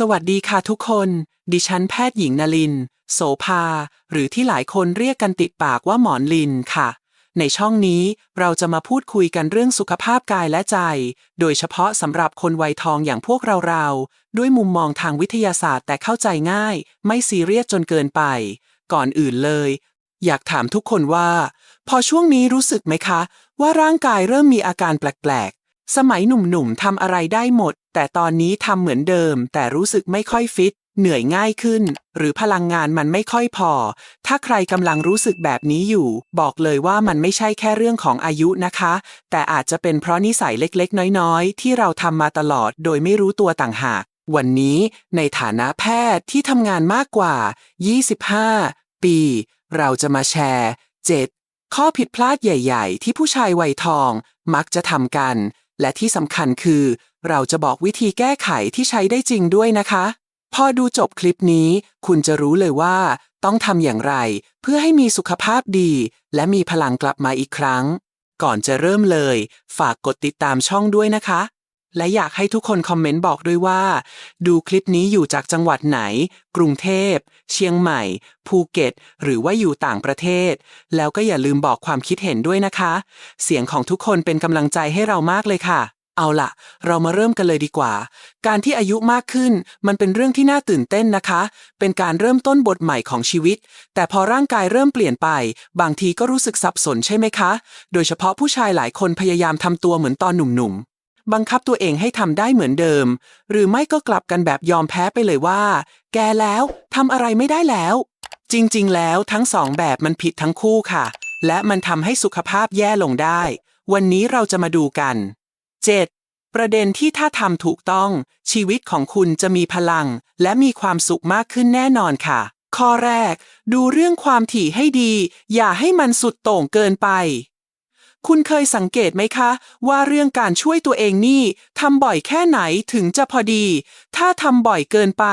สวัสดีค่ะทุกคน ดิฉันแพทย์หญิงนลิน โสภา หรือที่หลายคนเรียกกันติดปากว่าหมอนลินค่ะ ในช่องนี้เราจะมาพูดคุยกันเรื่องสุขภาพกายและใจ โดยเฉพาะสำหรับคนวัยทองอย่างพวกเราๆด้วยมุมมองทางวิทยาศาสตร์แต่เข้าใจง่าย ไม่ซีเรียสจนเกินไป ก่อนอื่นเลย อยากถามทุกคนว่า พอช่วงนี้รู้สึกไหมคะ ว่าร่างกายเริ่มมีอาการแปลก สมัยหนุ่มๆทำอะไรได้หมด แต่ตอนนี้ทำเหมือนเดิม แต่รู้สึกไม่ค่อยฟิต เหนื่อยง่ายขึ้น หรือพลังงานมันไม่ค่อยพอ ถ้าใครกำลังรู้สึกแบบนี้อยู่ บอกเลยว่ามันไม่ใช่แค่เรื่องของอายุนะคะ แต่อาจจะเป็นเพราะนิสัยเล็กๆ น้อยๆ ที่เราทำมาตลอดโดยไม่รู้ตัวต่างหาก วันนี้ในฐานะแพทย์ที่ทำงานมากกว่า 25 ปี เราจะมาแชร์ 7 ข้อผิดพลาดใหญ่ ๆ ที่ผู้ชายวัยทอง มักจะทำกัน และที่สำคัญคือ เราจะบอกวิธีแก้ไขที่ใช้ได้จริงด้วยนะคะ พอดูจบคลิปนี้ คุณจะรู้เลยว่า ต้องทำอย่างไร เพื่อให้มีสุขภาพดี และมีพลังกลับมาอีกครั้ง ก่อนจะเริ่มเลย ฝากกดติดตามช่องด้วยนะคะ และอยากให้ทุกคนคอมเมนต์บอกด้วยว่า ดูคลิปนี้อยู่จากจังหวัดไหน กรุงเทพ เชียงใหม่ ภูเก็ต หรือว่าอยู่ต่างประเทศ แล้วก็อย่าลืมบอกความคิดเห็นด้วยนะคะ เสียงของทุกคนเป็นกำลังใจให้เรามากเลยค่ะ เอาล่ะ เรามาเริ่มกันเลยดีกว่า การที่อายุมากขึ้น มันเป็นเรื่องที่น่าตื่นเต้นนะคะ เป็นการเริ่มต้นบทใหม่ของชีวิต แต่พอร่างกายเริ่มเปลี่ยนไป บางทีก็รู้สึกสับสนใช่ไหมคะ โดยเฉพาะผู้ชายหลายคนพยายามทำตัวเหมือนตอนหนุ่มๆ บังคับตัวเองให้ทำได้เหมือนเดิม หรือไม่ก็กลับกันแบบยอมแพ้ไปเลยว่า แกแล้วทำอะไรไม่ได้แล้ว จริงๆ แล้วทั้งสองแบบมันผิดทั้งคู่ค่ะ และมันทำให้สุขภาพแย่ลงได้ วันนี้เราจะมาดูกัน 7. ประเด็นที่ถ้าทำถูกต้อง ชีวิตของคุณจะมีพลัง และมีความสุขมากขึ้นแน่นอนค่ะ ข้อแรก ดูเรื่องความถี่ให้ดี อย่าให้มันสุดโต่งเกินไป คุณเคยสังเกตไหมคะ ว่าเรื่องการช่วยตัวเองนี่ทำบ่อยแค่ไหนถึงจะพอดี ถ้าทำบ่อยเกินไป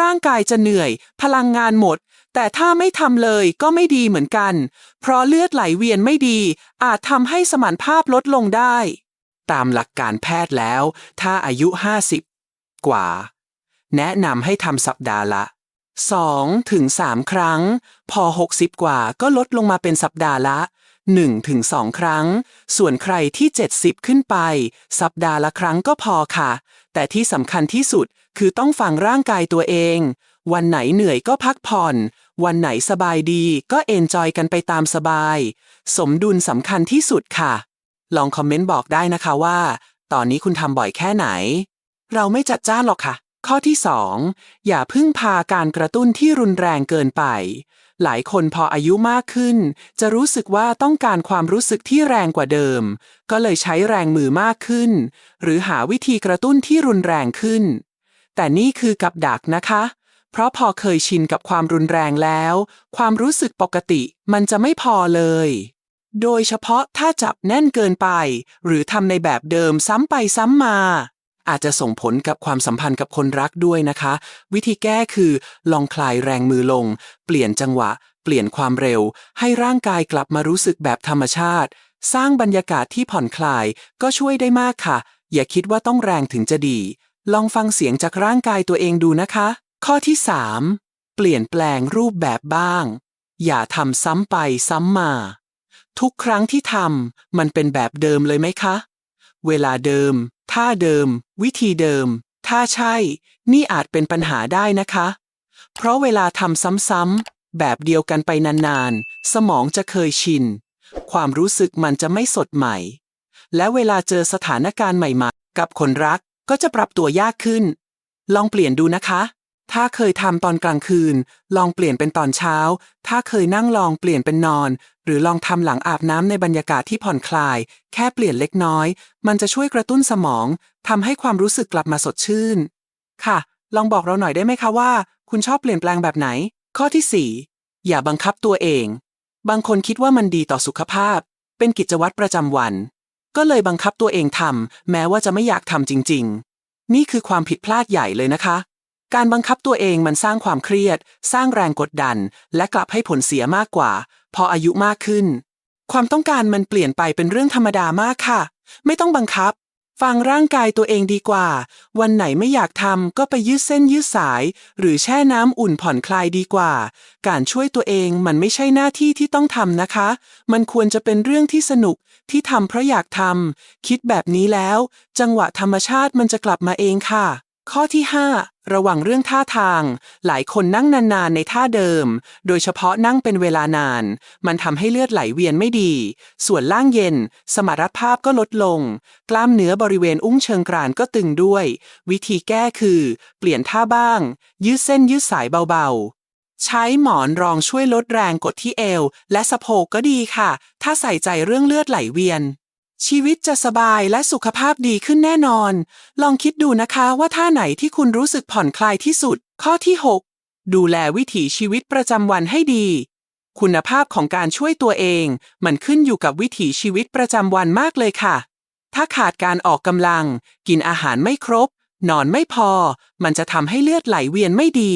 ร่างกายจะเหนื่อย พลังงานหมด แต่ถ้าไม่ทำเลยก็ไม่ดีเหมือนกัน เพราะเลือดไหลเวียนไม่ดี อาจทำให้สมรรถภาพลดลงได้ ตามหลักการแพทย์แล้ว ถ้าอายุ 50 กว่า แนะนำให้ทำสัปดาห์ละ2ถึง3ครั้ง พอ 60 กว่าก็ลดลงมาเป็นสัปดาห์ละ 1ถึง2ครั้ง ส่วนใครที่ 70 ขึ้นไป สัปดาห์ละครั้งก็พอค่ะ แต่ที่สำคัญที่สุดคือต้องฟังร่างกายตัวเอง วันไหนเหนื่อยก็พักผ่อน วันไหนสบายดีก็เอนจอยกันไปตามสบาย สมดุลสำคัญที่สุดค่ะ ลองคอมเมนต์บอกได้นะคะว่า ตอนนี้คุณทำบ่อยแค่ไหน เราไม่จัดจ้านหรอกค่ะ ข้อที่ 2 อย่าพึ่งพาการกระตุ้นที่รุนแรงเกินไป หลายคนพออายุมากขึ้น จะรู้สึกว่าต้องการความรู้สึกที่แรงกว่าเดิม ก็เลยใช้แรงมือมากขึ้น หรือหาวิธีกระตุ้นที่รุนแรงขึ้น แต่นี่คือกับดักนะคะ เพราะพอเคยชินกับความรุนแรงแล้ว ความรู้สึกปกติมันจะไม่พอเลย โดยเฉพาะถ้าจับแน่นเกินไป หรือทำในแบบเดิมซ้ำไปซ้ำมา อาจจะส่งผลกับความสัมพันธ์กับคนรักด้วยนะคะ วิธีแก้คือลองคลายแรงมือลง เปลี่ยนจังหวะ เปลี่ยนความเร็ว ให้ร่างกายกลับมารู้สึกแบบธรรมชาติ สร้างบรรยากาศที่ผ่อนคลายก็ช่วยได้มากค่ะ อย่าคิดว่าต้องแรงถึงจะดี ลองฟังเสียงจากร่างกายตัวเองดูนะคะ ข้อที่ 3 เปลี่ยนแปลงรูปแบบบ้าง อย่าทำซ้ำไปซ้ำมา ทุกครั้งที่ทำมันเป็นแบบเดิมเลยไหมคะ เวลาเดิม ท่าเดิม วิธีเดิม ถ้าใช่ นี่อาจเป็นปัญหาได้นะคะ เพราะเวลาทำซ้ำๆแบบเดียวกันไปนานๆ สมองจะเคยชิน ความรู้สึกมันจะไม่สดใหม่ และเวลาเจอสถานการณ์ใหม่ๆ กับคนรักก็จะปรับตัวยากขึ้น ลองเปลี่ยนดูนะคะ ถ้าเคยทำตอนกลางคืน ลองเปลี่ยนเป็นตอนเช้า ถ้าเคยนั่งลองเปลี่ยนเป็นนอน หรือลองทำหลังอาบน้ำในบรรยากาศที่ผ่อนคลาย แค่เปลี่ยนเล็กน้อย มันจะช่วยกระตุ้นสมองทำให้ความรู้สึกกลับมาสดชื่น ค่ะ ลองบอกเราหน่อยได้ไหมคะว่า คุณชอบเปลี่ยนแปลงแบบไหน ข้อที่ 4 อย่าบังคับตัวเอง บางคนคิดว่ามันดีต่อสุขภาพ เป็นกิจวัตรประจำวัน ก็เลยบังคับตัวเองทำแม้ว่าจะไม่อยากทำจริง ๆ นี่คือความผิดพลาดใหญ่เลยนะคะ การบังคับตัวเองมันสร้างความเครียด สร้างแรงกดดัน และกลับให้ผลเสียมากกว่า พออายุมากขึ้น ความต้องการมันเปลี่ยนไปเป็นเรื่องธรรมดามากค่ะ ไม่ต้องบังคับ ฟังร่างกายตัวเองดีกว่า วันไหนไม่อยากทำก็ไปยืดเส้นยืดสาย หรือแช่น้ำอุ่นผ่อนคลายดีกว่า การช่วยตัวเองมันไม่ใช่หน้าที่ที่ต้องทำนะคะ มันควรจะเป็นเรื่องที่สนุกที่ทำเพราะอยากทำคิดแบบนี้แล้ว จังหวะธรรมชาติมันจะกลับมาเองค่ะ ข้อที่ 5 ระวังเรื่องท่าทาง หลายคนนั่งนานๆในท่าเดิม โดยเฉพาะนั่งเป็นเวลานาน มันทำให้เลือดไหลเวียนไม่ดี ส่วนล่างเย็น สมรรถภาพก็ลดลง กล้ามเนื้อบริเวณอุ้งเชิงกรานก็ตึงด้วย วิธีแก้คือ เปลี่ยนท่าบ้าง ยืดเส้นยืดสายเบาๆ ใช้หมอนรองช่วยลดแรงกดที่เอว และสะโพกก็ดีค่ะ ถ้าใส่ใจเรื่องเลือดไหลเวียน ชีวิตจะสบายและสุขภาพดีขึ้นแน่นอน ลองคิดดูนะคะว่าท่าไหนที่คุณรู้สึกผ่อนคลายที่สุด ข้อที่ 6 ดูแลวิถีชีวิตประจำวันให้ดี คุณภาพของการช่วยตัวเอง มันขึ้นอยู่กับวิถีชีวิตประจำวันมากเลยค่ะ ถ้าขาดการออกกำลัง กินอาหารไม่ครบ นอนไม่พอ มันจะทำให้เลือดไหลเวียนไม่ดี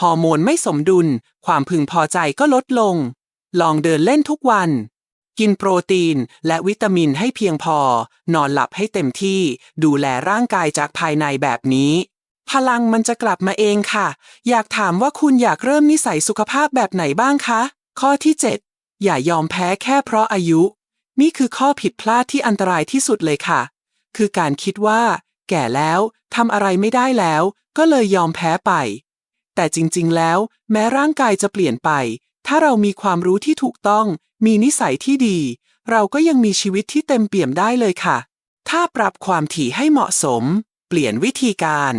ฮอร์โมนไม่สมดุล ความพึงพอใจก็ลดลง ลองเดินเล่นทุกวัน กินโปรตีนและวิตามินให้เพียงพอ นอนหลับให้เต็มที่ ดูแลร่างกายจากภายในแบบนี้ พลังมันจะกลับมาเองค่ะ อยากถามว่าคุณอยากเริ่มนิสัยสุขภาพแบบไหนบ้างคะ ข้อที่ 7 อย่ายอมแพ้แค่เพราะอายุ นี่คือข้อผิดพลาดที่อันตรายที่สุดเลยค่ะ คือการคิดว่า แก่แล้วทำอะไรไม่ได้แล้ว ก็เลยยอมแพ้ไป แต่จริงๆ แล้ว แม้ร่างกายจะเปลี่ยนไป ถ้าเรามีความรู้ที่ถูกต้อง มีนิสัยที่ดี เราก็ยังมีชีวิตที่เต็มเปี่ยมได้เลยค่ะ ถ้าปรับความถี่ให้เหมาะสม เปลี่ยนวิธีการ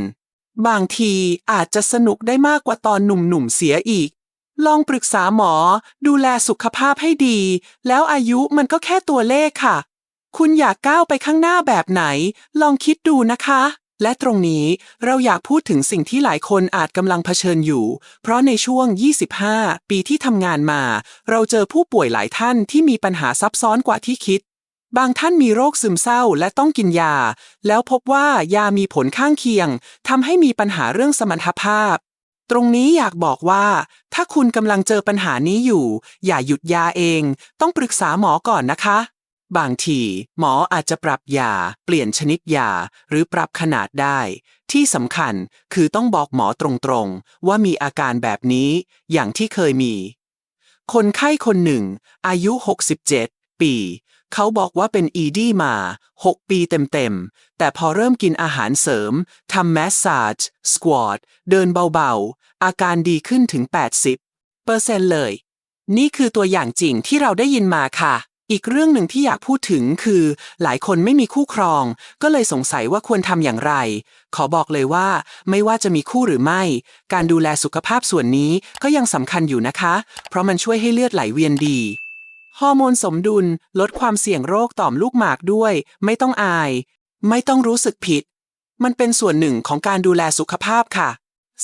บางทีอาจจะสนุกได้มากกว่าตอนหนุ่มๆเสียอีก ลองปรึกษาหมอ ดูแลสุขภาพให้ดี แล้วอายุมันก็แค่ตัวเลขค่ะ คุณอยากก้าวไปข้างหน้าแบบไหน ลองคิดดูนะคะ และตรงนี้เราอยากพูดถึงสิ่งที่หลายคนอาจกำลังเผชิญอยู่ เพราะในช่วง 25 ปีที่ทำงานมา เราเจอผู้ป่วยหลายท่านที่มีปัญหาซับซ้อนกว่าที่คิด บางท่านมีโรคซึมเศร้าและต้องกินยา แล้วพบว่ายามีผลข้างเคียงทำให้มีปัญหาเรื่องสมรรถภาพ ตรงนี้อยากบอกว่า ถ้าคุณกำลังเจอปัญหานี้อยู่ อย่าหยุดยาเอง ต้องปรึกษาหมอก่อนนะคะ บางทีหมออาจจะปรับยา เปลี่ยนชนิดยา หรือปรับขนาดได้ ที่สำคัญคือต้องบอกหมอตรงๆ ว่ามีอาการแบบนี้ อย่างที่เคยมี คนไข้คนหนึ่ง อายุ 67 ปี เขาบอกว่าเป็นอีดีมา 6 ปีเต็มๆ แต่พอเริ่มกินอาหารเสริมทำแมสซาจสควอตเดินเบาๆ อาการดีขึ้นถึง 80เปอร์เซ็นต์เลย นี่คือตัวอย่างจริงที่เราได้ยินมาค่ะ อีกเรื่องหนึ่งที่อยากพูดถึงคือ หลายคนไม่มีคู่ครอง ก็เลยสงสัยว่าควรทำอย่างไร ขอบอกเลยว่า ไม่ว่าจะมีคู่หรือไม่ การดูแลสุขภาพส่วนนี้ก็ยังสำคัญอยู่นะคะ เพราะมันช่วยให้เลือดไหลเวียนดีฮอร์โมนสมดุล ลดความเสี่ยงโรคต่อมลูกหมากด้วย ไม่ต้องอาย ไม่ต้องรู้สึกผิด มันเป็นส่วนหนึ่งของการดูแลสุขภาพค่ะ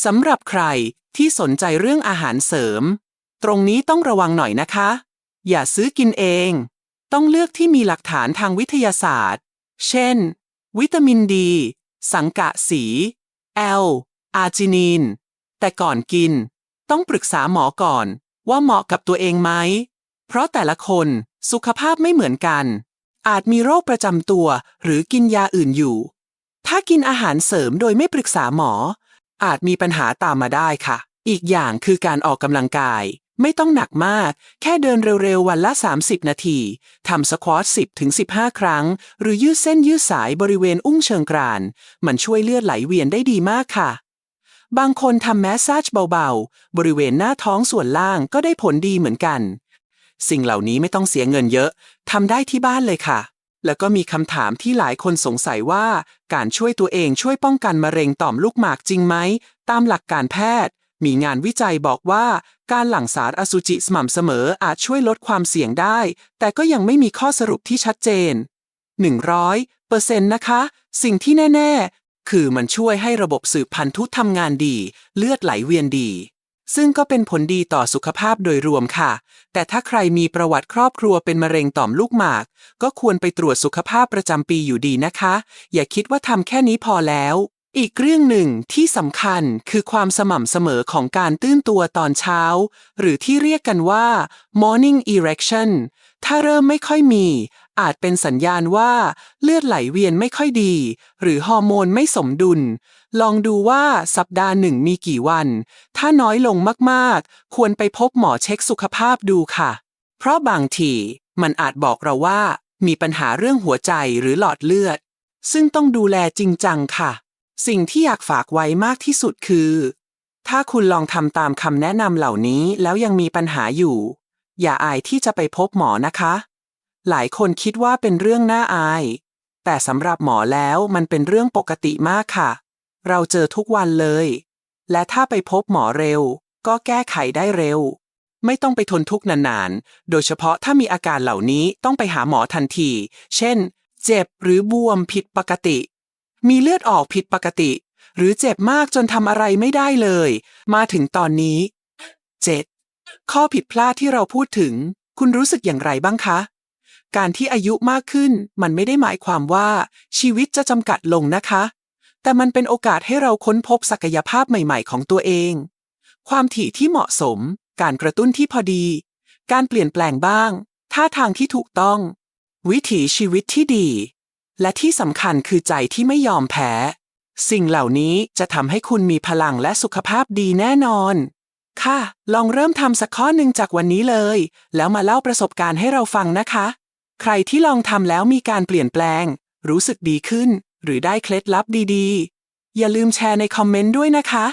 สำหรับใครที่สนใจเรื่องอาหารเสริม ตรงนี้ต้องระวังหน่อยนะคะ อย่าซื้อกินเอง ต้องเลือกที่มีหลักฐานทางวิทยาศาสตร์ เช่น วิตามินดี สังกะสี แอล อาร์จินีน แต่ก่อนกิน ต้องปรึกษาหมอก่อน ว่าเหมาะกับตัวเองไหม เพราะแต่ละคนสุขภาพไม่เหมือนกัน อาจมีโรคประจำตัวหรือกินยาอื่นอยู่ ถ้ากินอาหารเสริมโดยไม่ปรึกษาหมอ อาจมีปัญหาตามมาได้ค่ะ อีกอย่างคือการออกกำลังกาย ไม่ต้องหนักมาก แค่เดินเร็วๆ วันละ 30 นาที ทำสควอต10ถึง15 ครั้ง หรือยืดเส้นยืดสายบริเวณอุ้งเชิงกราน มันช่วยเลือดไหลเวียนได้ดีมากค่ะ บางคนทำแมสซาจเบาๆ บริเวณหน้าท้องส่วนล่างก็ได้ผลดีเหมือนกัน สิ่งเหล่านี้ไม่ต้องเสียเงินเยอะทำได้ที่บ้านเลยค่ะ แล้วก็มีคำถามที่หลายคนสงสัยว่า การช่วยตัวเองช่วยป้องกันมะเร็งต่อมลูกหมากจริงไหม ตามหลักการแพทย์ มีงานวิจัยบอกว่า การหลั่งสารอสุจิสม่ำเสมออาจช่วยลดความเสี่ยงได้ แต่ก็ยังไม่มีข้อสรุปที่ชัดเจน 100เปอร์เซ็นต์นะคะ สิ่งที่แน่ ๆ คือมันช่วยให้ระบบสืบพันธุทำงานดี เลือดไหลเวียนดี ซึ่งก็เป็นผลดีต่อสุขภาพโดยรวมค่ะ แต่ถ้าใครมีประวัติครอบครัวเป็นมะเร็งต่อมลูกหมาก ก็ควรไปตรวจสุขภาพประจำปีอยู่ดีนะคะ อย่าคิดว่าทำแค่นี้พอแล้ว อีกเรื่องหนึ่งที่สำคัญคือความสม่ำเสมอของการตื้นตัวตอนเช้า หรือที่เรียกกันว่า morning erection ถ้าเริ่มไม่ค่อยมี อาจเป็นสัญญาณว่าเลือดไหลเวียนไม่ค่อยดี หรือฮอร์โมนไม่สมดุล ลองดูว่าสัปดาห์หนึ่งมีกี่วัน ถ้าน้อยลงมากๆ ควรไปพบหมอเช็คสุขภาพดูค่ะ เพราะบางทีมันอาจบอกเราว่า มีปัญหาเรื่องหัวใจหรือหลอดเลือด ซึ่งต้องดูแลจริงจังค่ะ สิ่งที่อยากฝากไว้มากที่สุดคือ ถ้าคุณลองทำตามคำแนะนำเหล่านี้แล้วยังมีปัญหาอยู่ อย่าอายที่จะไปพบหมอนะคะ หลายคนคิดว่าเป็นเรื่องน่าอาย แต่สำหรับหมอแล้วมันเป็นเรื่องปกติมากค่ะ เราเจอทุกวันเลย และถ้าไปพบหมอเร็ว ก็แก้ไขได้เร็ว ไม่ต้องไปทนทุกข์นานๆ โดยเฉพาะถ้ามีอาการเหล่านี้ต้องไปหาหมอทันที เช่น เจ็บหรือบวมผิดปกติ มีเลือดออกผิดปกติ หรือเจ็บมากจนทำอะไรไม่ได้เลย มาถึงตอนนี้ 7. ข้อผิดพลาดที่เราพูดถึง คุณรู้สึกอย่างไรบ้างคะ การที่อายุมากขึ้นมันไม่ได้หมายความว่า ชีวิตจะจำกัดลงนะคะ แต่มันเป็นโอกาสให้เราค้นพบศักยภาพใหม่ๆ ของตัวเอง ความถี่ที่เหมาะสม การกระตุ้นที่พอดี การเปลี่ยนแปลงบ้าง ท่าทางที่ถูกต้อง วิถีชีวิตที่ดี และที่สำคัญคือใจที่ไม่ยอมแพ้ สิ่งเหล่านี้จะทำให้คุณมีพลังและสุขภาพดีแน่นอน ค่ะ ลองเริ่มทำสักข้อหนึ่งจากวันนี้เลย แล้วมาเล่าประสบการณ์ให้เราฟังนะคะ ใครที่ลองทำแล้วมีการเปลี่ยนแปลง รู้สึกดีขึ้น หรือได้เคล็ดลับดีๆ อย่าลืมแชร์ในคอมเมนต์ด้วยนะคะ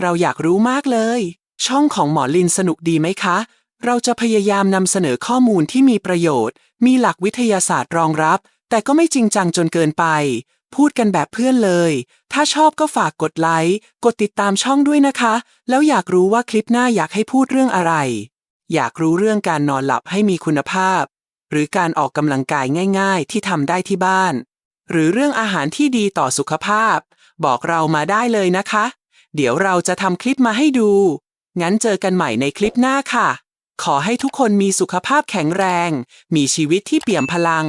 เราอยากรู้มากเลย ช่องของหมอลินสนุกดีไหมคะเราจะพยายามนำเสนอข้อมูลที่มีประโยชน์ มีหลักวิทยาศาสตร์รองรับ แต่ก็ไม่จริงจังจนเกินไป พูดกันแบบเพื่อนเลย ถ้าชอบก็ฝากกดไลค์ กดติดตามช่องด้วยนะคะ แล้วอยากรู้ว่าคลิปหน้าอยากให้พูดเรื่องอะไร อยากรู้เรื่องการนอนหลับให้มีคุณภาพ หรือการออกกำลังกายง่าย ๆ ที่ทำได้ที่บ้าน หรือเรื่องอาหารที่ดีต่อสุขภาพ บอกเรามาได้เลยนะคะ เดี๋ยวเราจะทำคลิปมาให้ดู งั้นเจอกันใหม่ในคลิปหน้าค่ะ ขอให้ทุกคนมีสุขภาพแข็งแรง มีชีวิตที่เปี่ยมพลัง